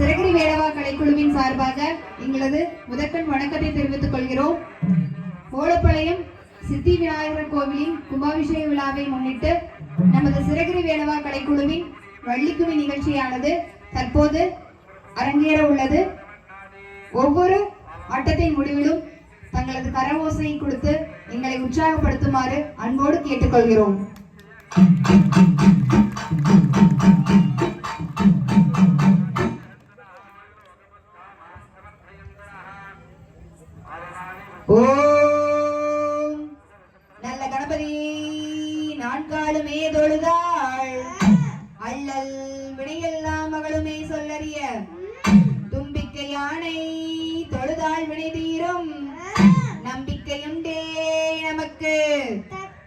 சிறகிரி வேடவா கலைக்குழுவின் சார்பாக எங்களது முதற்கண் வணக்கத்தை தெரிவித்துக் கொள்கிறோம். ஓலப்பாளையம் சித்தி விநாயகர் கோவிலின் கும்பாபிஷேக விழாவை முன்னிட்டு நமது சிறகிரி வேடவா கலைக்குழுவின் வள்ளிக்குமி நிகழ்ச்சியானது தற்போது அரங்கேற உள்ளது. ஒவ்வொரு ஆட்டத்தின் முடிவிலும் தங்களது கரவோசையை கொடுத்து எங்களை உற்சாகப்படுத்துமாறு அன்போடு கேட்டுக்கொள்கிறோம்.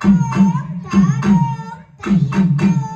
Thank you.